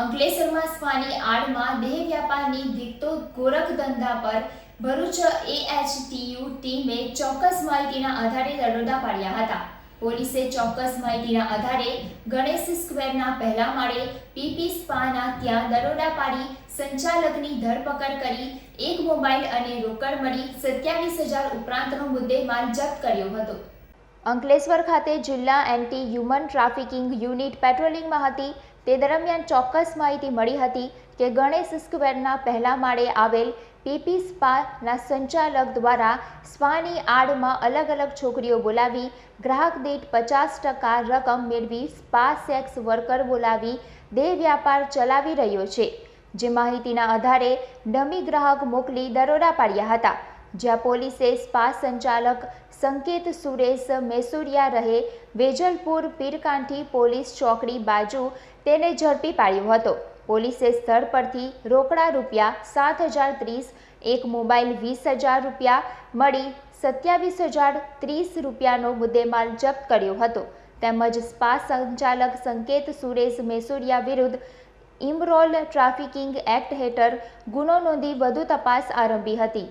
અંકલેશ્વરમાં સ્વાની આડમાં દેહ વ્યાપારની દીકતો ગોરખ ધંધા પર ભરૂચ એએચટીયુ ટીમે ચોક્કસ માહિતીના આધારે દરોડા પાડ્યા હતા. પોલીસે ચોક્કસ માહિતીના આધારે ગણેશ સ્ક્વેરના પહેલા માળે પીપી સ્પાના ત્યાં દરોડા પાડી સંચાલકની ધરપકડ કરી એક મોબાઈલ અને રોકડ મળી સત્યાવીસ હજાર ઉપરાંતનો મુદ્દેમાલ જપ્ત કર્યો હતો. અંકલેશ્વર ખાતે જિલ્લા એન્ટી હ્યુમન ટ્રાફિકિંગ યુનિટ પેટ્રોલિંગમાં હતી તે દરમિયાન ચોક્કસ માહિતી મળી હતી કે ગણેશ સ્ક્વેરના પહેલા માળે આવેલ પીપી સ્પાના સંચાલક દ્વારા સ્પાની આડમાં અલગ અલગ છોકરીઓ બોલાવી ગ્રાહક દીઠ પચાસ ટકા રકમ મેળવી સ્પા સેક્સ વર્કર બોલાવી દેહ વ્યાપાર ચલાવી રહ્યો છે. જે માહિતીના આધારે ડમી ગ્રાહક મોકલી દરોડા પાડ્યા હતા. જ્યાં પોલીસે સ્પા સંચાલક સંકેત સુરેશ મેસુરિયા રહે, વેજલપુર પીરકાંઠી પોલીસ ચોકડી બાજુ તેને ઝડપી પાડ્યો હતો. પોલીસે સ્થળ પરથી રોકડા રૂપિયા સાત હજાર ત્રીસ, એક મોબાઈલ વીસ હજાર રૂપિયા મળી સત્યાવીસ હજાર ત્રીસ રૂપિયાનો મુદ્દેમાલ જપ્ત કર્યો હતો. તેમજ સ્પા સંચાલક સંકેત સુરેશ મેસુરિયા વિરુદ્ધ ઇમરોલ ટ્રાફિકિંગ એક્ટ હેઠળ ગુનો નોંધી વધુ તપાસ આરંભી હતી.